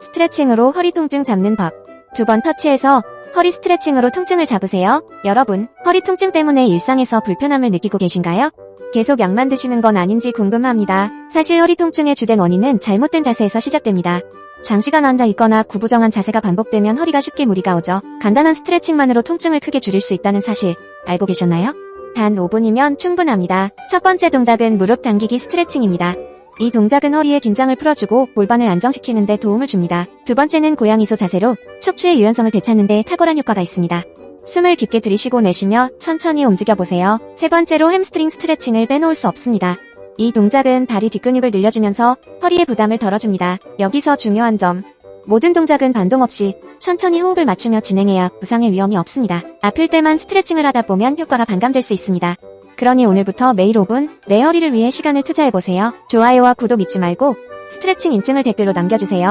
스트레칭으로 허리 통증 잡는 법. 두 번 터치해서 허리 스트레칭으로 통증을 잡으세요. 여러분, 허리 통증 때문에 일상에서 불편함을 느끼고 계신가요? 계속 약만 드시는 건 아닌지 궁금합니다. 사실 허리 통증의 주된 원인은 잘못된 자세에서 시작됩니다. 장시간 앉아 있거나 구부정한 자세가 반복되면 허리가 쉽게 무리가 오죠. 간단한 스트레칭만으로 통증을 크게 줄일 수 있다는 사실 알고 계셨나요? 단 5분이면 충분합니다. 첫 번째 동작은 무릎 당기기 스트레칭입니다. 이 동작은 허리의 긴장을 풀어주고 골반을 안정시키는 데 도움을 줍니다. 두 번째는 고양이소 자세로 척추의 유연성을 되찾는 데 탁월한 효과가 있습니다. 숨을 깊게 들이쉬고 내쉬며 천천히 움직여보세요. 세 번째로 햄스트링 스트레칭을 빼놓을 수 없습니다. 이 동작은 다리 뒷근육을 늘려주면서 허리의 부담을 덜어줍니다. 여기서 중요한 점. 모든 동작은 반동 없이 천천히 호흡을 맞추며 진행해야 부상의 위험이 없습니다. 아플 때만 스트레칭을 하다 보면 효과가 반감될 수 있습니다. 그러니 오늘부터 매일 5분 내 허리를 위해 시간을 투자해보세요. 좋아요와 구독 잊지 말고 스트레칭 인증을 댓글로 남겨주세요.